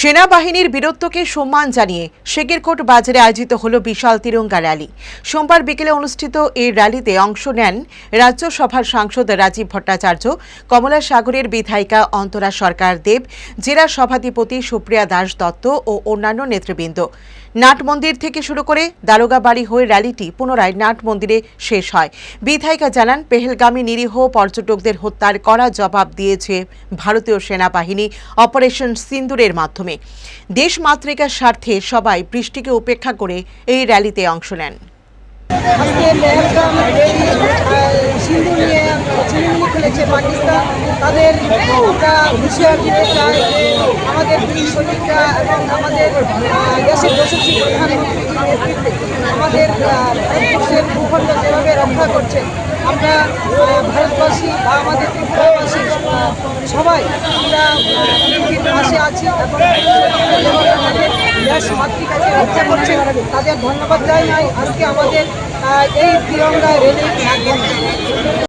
সেনাবাহিনীর বীরত্বকে সম্মান জানিয়ে শেকেরকোট বাজারে আয়োজিত হল বিশাল তিরঙ্গা র্যালি। সোমবার বিকেলে অনুষ্ঠিত এই র্যালিতে অংশ নেন রাজ্যসভার সাংসদ রাজীব ভট্টাচার্য, কমলা সাগরের বিধায়িকা অন্তরা সরকার দেব, জেলা সভাধিপতি সুপ্রিয়া দাস দত্ত ও অন্যান্য নেতৃবৃন্দ। নাট মন্দির থেকে শুরু করে দারোগা বাড়ি হয়ে র্যালিটি পুনরায় নাট মন্দিরে শেষ হয়। বিধায়িকা জানান, পেহেলগামী নিরীহ পর্যটকদের হত্যার কড়া জবাব দিয়েছে ভারতীয় সেনাবাহিনী অপারেশন সিন্দুরের মাধ্যমে। দেশমাতৃকার স্বার্থে সবাই বৃষ্টিকে উপেক্ষা করে এই র্যালিতে অংশ নেন। তাদের এবং আমাদের আমাদের যেভাবে রক্ষা করছে, আমরা ভারতবাসী বা আমাদের ত্রিপুরাবাসী সবাই আমরা পৃথিবীর পাশে আছি এবং যেভাবে আমাদের দেশ রক্ষা করছে। তাদের ধন্যবাদ দেয় জানাই। আজকে আমাদের এই তিরঙ্গা রেলি